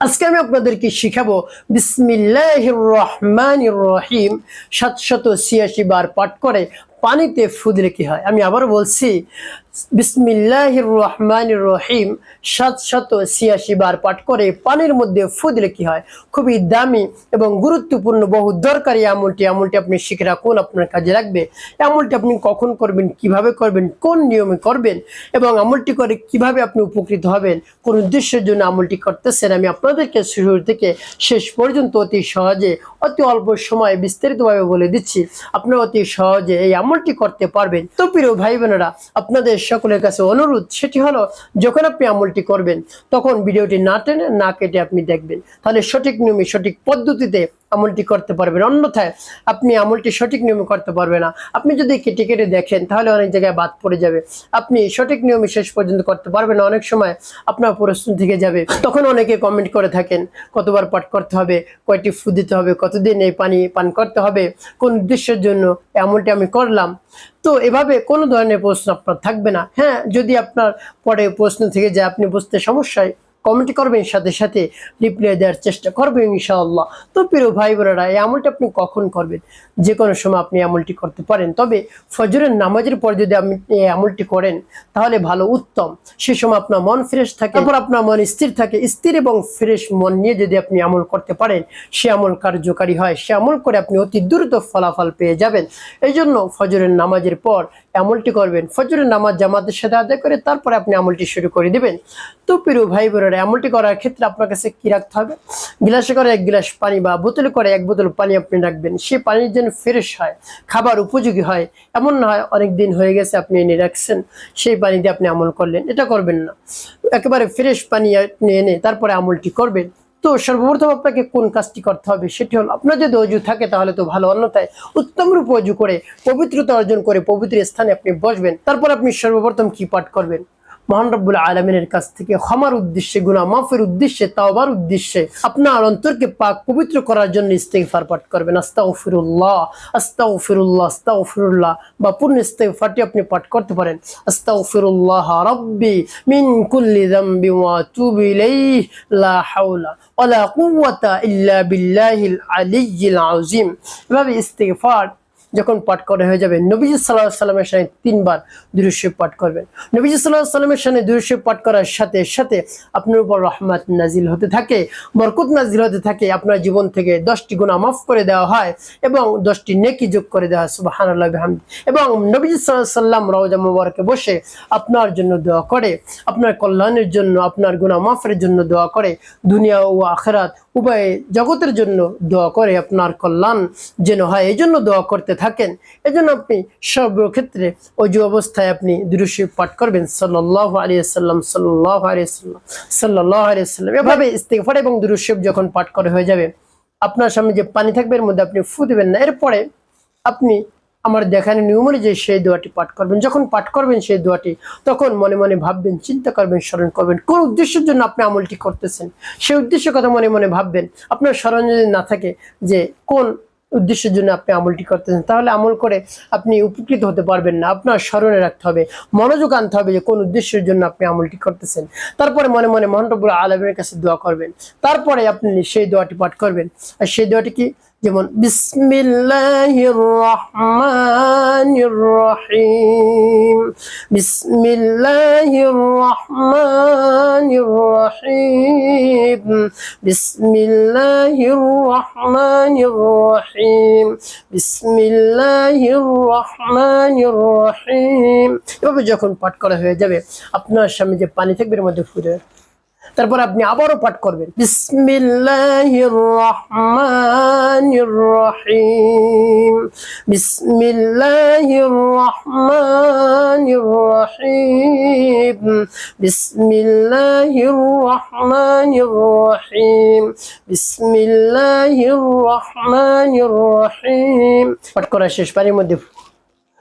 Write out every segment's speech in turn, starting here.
আজকে আমি আপনাদেরকে শিখাবো বিসমিল্লাহ রহমান রহিম সাতশত ছিয়াশি বার পাঠ করে পানিতে ফু দিলে কি হয়? আমি আবার বলছি, বিসমিল্লাহির রহমানির রহিম, সাতশত ছিয়াশি বার পাঠ করে পানির মধ্যে ফু দিলে কি হয়? খুবই দামি এবং গুরুত্বপূর্ণ, বহু দরকারি আমলটি। আমলটি আপনি শিখে রাখুন, আপনার কাজে লাগবে। আমলটি আপনি কখন করবেন, কীভাবে করবেন, কোন নিয়মে করবেন এবং আমলটি করে কীভাবে আপনি উপকৃত হবেন, কোন উদ্দেশ্যের জন্য আমলটি করতেছেন, আমি আপনাদেরকে শুরু থেকে শেষ পর্যন্ত অতি সহজে, অতি অল্প সময়ে বিস্তারিতভাবে বলে দিচ্ছি। আপনারা অতি সহজে এই আমলটি করতে পারবেন। তো প্রিয় ভাই বোনেরা আপনাদের সকলের কাছে অনুরোধ, সেটি হলো, যখন আপনি আমলটি করবেন, তখন ভিডিওটি না টেনে না কেটে আপনি দেখবেন। তাহলে সঠিক নিয়মে, সঠিক পদ্ধতিতে আমলটি করতে পারবেন। অন্যথায় আপনি আমলটি সঠিক নিয়মে করতে পারবেন না। আপনি যদি কেটে কেটে দেখেন, তাহলে অনেক জায়গায় বাদ পড়ে যাবে। আপনি সঠিক নিয়মে শেষ পর্যন্ত করতে পারবেন না। অনেক সময় আপনার প্রশ্ন থেকে যাবে। তখন অনেকে কমেন্ট করে থাকেন, কতবার পাঠ করতে হবে? কয়টি ফু দিতে হবে? কতদিন এই পানি পান করতে হবে? কোন উদ্দেশ্যের জন্য এমনটি আমি করলাম? তো এভাবে কোনো ধরনের প্রশ্ন আপনার থাকবে না। হ্যাঁ যদি আপনার পরে প্রশ্ন থেকে যায়, আপনি বুঝতে সমস্যায় কমেন্ট করবেন, সাথে সাথে রিপ্লাই দেওয়ার চেষ্টা করবেন ইনশাআল্লাহ। তো প্রিয় ভাই বোনেরা এই আমলটি আপনি কখন করবেন? যে কোনো সময় আপনি আমলটি করতে পারেন। তবে ফজরের নামাজের পর যদি আপনি এই আমলটি করেন, তাহলে ভালো, উত্তম। সে সময় আপনার মন ফ্রেশ থাকে, তারপর আপনার মন স্থির থাকে, স্থির এবং ফ্রেশ মন নিয়ে যদি আপনি আমল করতে পারেন, সে আমল কার্যকারী হয়। সে আমল করে আপনি অতি দ্রুত ফলাফল পেয়ে যাবেন। এই জন্য ফজরের নামাজের পর আমলটি করবেন। ফজরের নামাজ জামাতের সাথে আদায় করে তারপরে আপনি আমলটি শুরু করে দিবেন। তো প্রিয় ভাই বোনেরা আমলটি করার ক্ষেত্রে আপনার কাছে কি রাখতে হবে? গ্লাসে করে এক গ্লাস পানি বা বোতলে করে এক বোতল পানি আপনি রাখবেন। সে পানির যেন ফ্রেশ হয়, খাবার উপযোগী হয়। এমন না হয় অনেক দিন হয়ে গেছে আপনি এনে রাখছেন, সেই পানি দিয়ে আপনি আমল করলেন। এটা করবেন না। একেবারে ফ্রেশ পানি আপনি এনে তারপরে আমলটি করবেন। তো সর্বপ্রথম আপনাকে কোন কাজটি করতে হবে সেটি হল, আপনার যদি অজু থাকে তাহলে তো ভালো, অন্যথায় উত্তম রূপে অজু করে, পবিত্রতা অর্জন করে পবিত্র স্থানে আপনি বসবেন। তারপর আপনি সর্বপ্রথম কি পাঠ করবেন? মহান রব্বুল আলমিনের কাছ থেকে ক্ষমার উদ্দেশ্যে গুনা মাফের উদ্দেশ্যে, তাওবার উদ্দেশ্যে আপনার অন্তরকে পাক পবিত্র করার জন্য ইস্তেগফার পাঠ করবেন। আস্তাগফিরুল্লাহ আস্তাগফিরুল্লাহ আস্তাগফিরুল্লাহ বা পূর্ণ ইস্তেগফারটি আপনি পাঠ করতে পারেন। আস্তাগফিরুল্লাহ রাব্বি মিন কুল্লি যামবি ওয়া আতুবু ইলাইহি, লা হাওলা ওয়ালা কুওয়াতা ইল্লা বিল্লাহিল আলিয়্যিল আযীম। এভাবে ইস্তেগফার যখন পাঠ করা হয়ে যাবে, নবীজি সাল্লাহ সাল্লামের সাথে তিনবার দুরুশিব পাঠ করবেন। নবীজি সাল্লাহ সাল্লামের সাথে দুরুশিব পাঠ করার সাথে সাথে আপনার উপর রহমাত নাজিল হতে থাকে, বরকত নাজিল হতে থাকে, আপনার জীবন থেকে দশটি গুণা মাফ করে দেওয়া হয় এবং দশটি নেকি যোগ করে দেওয়া হয় সুবাহান আল্লাহ এবং নবীজি সাল্লাহ সাল্লাম রওজা মুবারকে বসে আপনার জন্য দোয়া করে, আপনার কল্যাণের জন্য, আপনার গুণা মাফের জন্য দোয়া করে, দুনিয়া ও আখেরাত উভয় জগতের জন্য দোয়া করে, আপনার কল্যাণ যেন হয়, এই জন্য দোয়া করতে থাকেন। এজন্য আপনি সর্বক্ষেত্রে অজু অবস্থায় আপনি দুরুশি পাঠ করবেন। সাল্লাহ আলিয়াল্লাম সাল্লাহ আলিয়াল্লাম সাল্লাহ আলিয়াল্লাম এভাবে ইস্তেগফার এবং দুরুশিব যখন পাঠ করে হয়ে যাবে, আপনার সামনে যে পানি থাকবে এর মধ্যে আপনি ফু দেবেন না। এরপরে আপনি আমার দেখানো নিয়ম অনুযায়ী সেই দোয়াটি পাঠ করবেন। যখন পাঠ করবেন সেই দোয়াটি, তখন মনে মনে ভাববেন, চিন্তা করবেন, স্মরণ করবেন, কোন উদ্দেশ্যের জন্য আপনি আমলটি করতেছেন? সেই উদ্দেশ্যের কথা মনে মনে ভাববেন। আপনার স্মরণ যদি না থাকে যে কোন উদ্দেশ্যের জন্য আপনি আমলটি করতেছেন, তাহলে আমল করে আপনি উপকৃত হতে পারবেন না। আপনার স্মরণে রাখতে হবে, মনোযোগ আনতে হবে যে কোন উদ্দেশ্যের জন্য আপনি আমলটি করতেছেন। তারপরে মনে মনে মহানবুল আলমের কাছে দোয়া করবেন। তারপরে আপনি সেই দোয়াটি পাঠ করবেন। আর সেই দোয়াটি কি? যেমন, বিসমিল্লাহির রহমানির রহিম। বিসমিল্লাহির রহমানির রহিম। বিসমিল্লাহির রহমানির রহিম। বিসমিল্লাহির রহমানির রহিম। এভাবে যখন পাঠ করা হয়ে যাবে, আপনার সামনে যে পানি থাকবে এর মধ্যে ফুটে, তারপর আপনি আবারও পাঠ করবেন, বিসমিল্লাহির রহমানির রহিম বিসমিল্লাহির রহমানির রহিম বিসমিল্লাহির রহমানির রহিম বিসমিল্লাহির রহমানির রহিম পাঠ করা শেষ পানির মধ্যে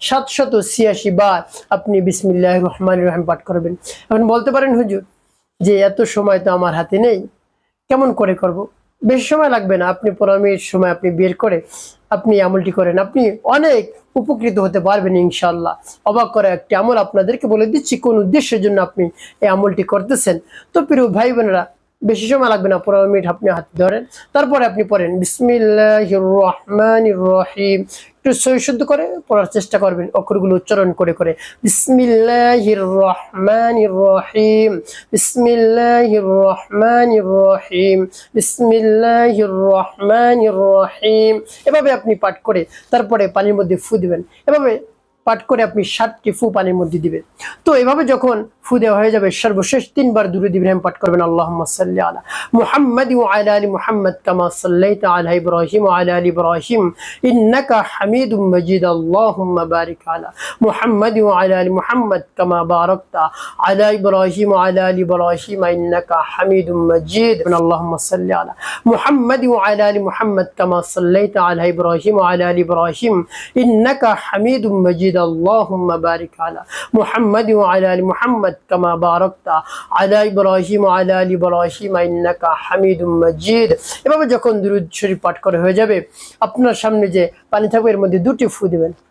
সাতশত ছিয়াশি বার আপনি বিসমিল্লাহ রহমান রহিম পাঠ করবেন। এখন বলতে পারেন, হুজুর, যে এত সময় তো আমার হাতে নেই, কেমন করে করব। বেশি সময় লাগবে না, আপনি পনেরো সময় আপনি বের করে আপনি আমলটি করেন। আপনি অনেক উপকৃত হতে পারবেন ইনশাল্লাহ অবাক করা একটি আমল আপনাদেরকে বলে দিচ্ছি, কোন উদ্দেশ্যের জন্য আপনি এই আমলটি করতেছেন। তো প্রিয় ভাই বোনেরা বেশি সময় লাগবে না, পনেরো মিনিট আপনি হাতে ধরেন। তারপরে আপনি পড়েন বিসমিল্লাহ রহমান রহিম। একটু সই শুদ্ধ করে পড়ার চেষ্টা করবেন, অক্ষরগুলো উচ্চারণ করে করে। বিসমিল্লাহ রহমান রহিম। বিসমিল্লাহ রহমান রহিম। বিসমিল্লাহ রহমান রহিম। এভাবে আপনি পাঠ করে তারপরে পানির মধ্যে ফু দিবেন। এভাবে পাঠ করে আপনি সাতটি ফু পানির মধ্যে দিবেন। তো এভাবে যখন ফু দেওয়া হয়ে যাবে, সর্বশেষ তিনবার দুরুদ ইব্রাহিম পাঠ করবেন আল্লাহ সাল্লি আলা মুহাম্মদ আলা আলী মুহাম্মদ কামা সাল্লাইতা আলা ইব্রাহিম আলা আলী ইব্রাহিম। ইন্নাকা হামিদুম মজিদ, আল্লাহুম্মা বারিক আলা মুহাম্মদ আলা আলী মুহাম্মদ কামা বারাকতা আলা মজিদ اللهم بارك على محمد وعلى ال محمد كما باركت على ابراهيم وعلى ال ابراهيم انك حميد مجيد এভাবে যখন দুরূদ শরীফ পাঠ করে হয়ে যাবে আপনার সামনে যে পানি থাকবে এর মধ্যে দুটি ফু দিবেন তো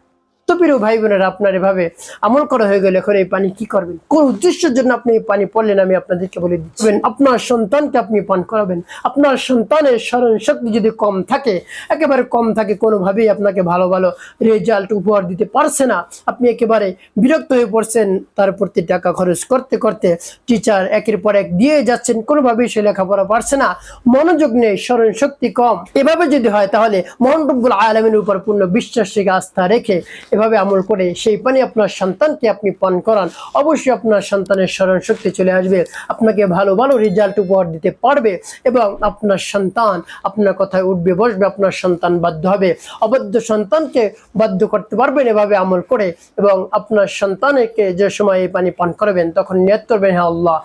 প্রিয় ভাই বোনেরা আপনার এভাবে আমল করা হয়ে গেলে এখন এই পানি কি করবেন? কোন উদ্দেশ্যের জন্য আপনি এই পানি পড়লেন আমি আপনাদেরকে বলে দিচ্ছেন আপনার সন্তানকে আপনি পান করাবেন। আপনার সন্তানের স্মরণ শক্তি যদি কম থাকে, একেবারে কম থাকে, কোনোভাবেই আপনাকে ভালো ভালো রেজাল্ট উপহার দিতে পারছে না। আপনি একেবারে বিরক্ত হয়ে পড়ছেন, তার প্রতি টাকা খরচ করতে করতে টিচার একের পর এক দিয়ে যাচ্ছেন, কোনোভাবেই সে লেখাপড়া পারছে না। মনোযোগ নেই স্মরণ শক্তি কম। এভাবে যদি হয় তাহলে মোহন রব্বুল আলমের উপর পূর্ণ বিশ্বাস রেখে আস্থা রেখে এভাবে আমল করে সেই পানি আপনার সন্তানকে আপনি পান করান। অবশ্যই আপনার সন্তানের স্মরণ শক্তি চলে আসবে। আপনাকে ভালো ভালো রেজাল্ট উপহার দিতে পারবে এবং আপনার সন্তান আপনার কথায় উঠবে, বসবে, আপনার সন্তান বাধ্য হবে। অবাধ্য সন্তানকে বাধ্য করতে পারবেন এভাবে আমল করে এবং আপনার সন্তানকে যে সময় এই পানি পান করাবেন তখন নিয়ত করবেন হ্যাঁ আল্লাহ,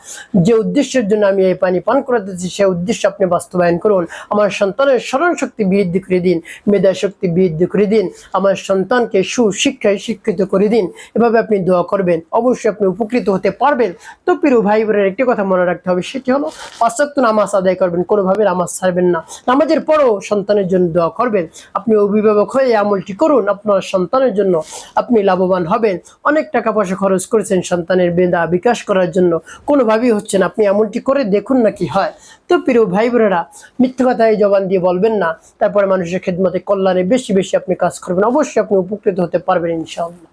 যে উদ্দেশ্যের জন্য আমি এই পানি পান করাতেছি সেই উদ্দেশ্য আপনি বাস্তবায়ন করুন। আমার সন্তানের স্মরণ শক্তি বৃদ্ধি করে দিন মেধা শক্তি বৃদ্ধি করে দিন। আমার সন্তানকে সুশিক্ষায় শিক্ষিত করে দিন। এভাবে আপনি দোয়া করবেন। অবশ্যই আপনি উপকৃত হতে পারবেন। তো প্রিয় ভাই বোনের একটি কথা মনে রাখতে হবে, সেটি হলো পাশ্চাত্য নামাজ আদায় করবেন, কোনোভাবে নামাজ ছাড়বেন না। নামাজের পরও সন্তানের জন্য দোয়া করবেন। আপনি অভিভাবক হয়ে আমলটি করুন, আপনার সন্তানের জন্য আপনি লাভবান হবেন। অনেক টাকা পয়সা খরচ করেছেন সন্তানের বেদা বিকাশ করার জন্য। কোনোভাবেই হচ্ছে না, আপনি আমলটি করে দেখুন না কি হয়। তো প্রিয় ভাই বোনেরা, মিথ্যে কথায় জবান দিয়ে বলবেন না। তারপরে মানুষের খেদমতে কল্যাণে বেশি বেশি আপনি কাজ করবেন। অবশ্যই আপনি উপকৃত হতে পারবেন। ইনশাআল্লাহ।